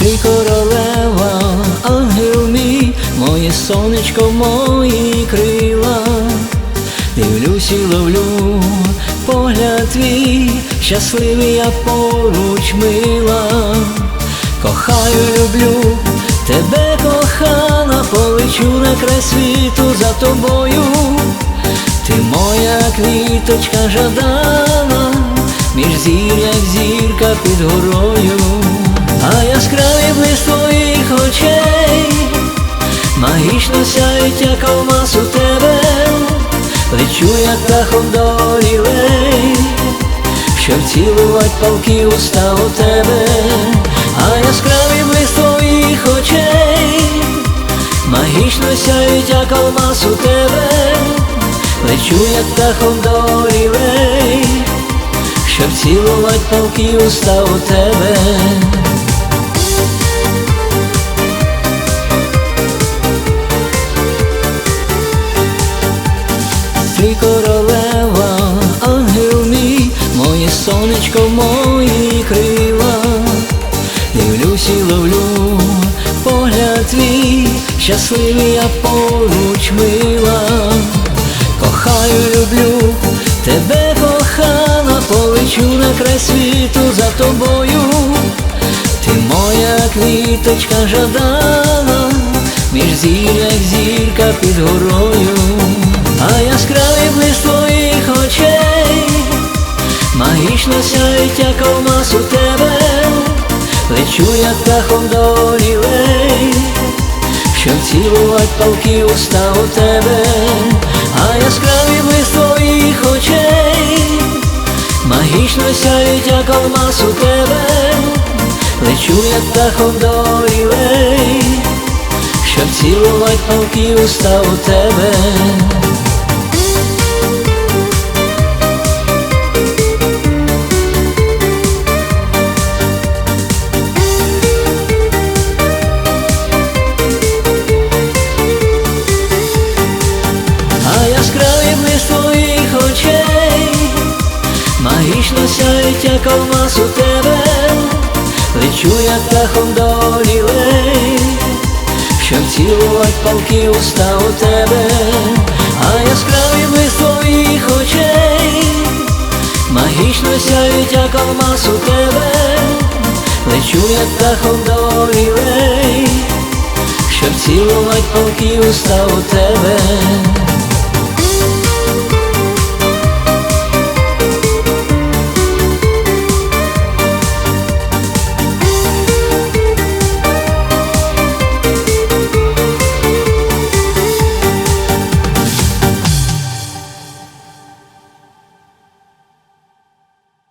Ти королева, ангел мій, моє сонечко, мої крила. Дивлюсь і ловлю погляд твій, щасливий я поруч мила. Кохаю, люблю, тебе кохана, полечу на край світу за тобою. Ти моя квіточка жадана, між зір, зірка під горою, а яскравий блиск твоїх очей, магічно сяють, як алмаз у тебе, лечу, як птахом до лілей, що вцілувать палки уста у тебе, а яскравий блиск твоїх очей, магічно сяють, як алмаз у тебе. Лечу, як птахом до лілей, щоб цілувать палки уста у тебе. Сонечко, мої крила, дивлюсь і ловлю погляд твій, щасливий я поруч мила. Кохаю, люблю, тебе кохана, полечу на край світу за тобою. Ти моя квіточка жадана, між зір, як зірка під горою, а яскравий блиск твоїх очей, магічно сяють, як алмаз у тебе, лечу, як птахом до лілей, щоб цілувать палки уста у тебе, а яскравий блиск твоїх очей, магічно сяють, як алмаз у тебе, лечу, як птахом до лілей, щоб цілувать палки уста у тебе. Як алмаз у тебе, лечу, як птахом до лілей, щоб цілувать палки уста у тебе, а яскравий блиск твоїх очей, магічно сяють, як алмаз у тебе, лечу, як птахом до лілей, щоб цілувать палки уста у тебе.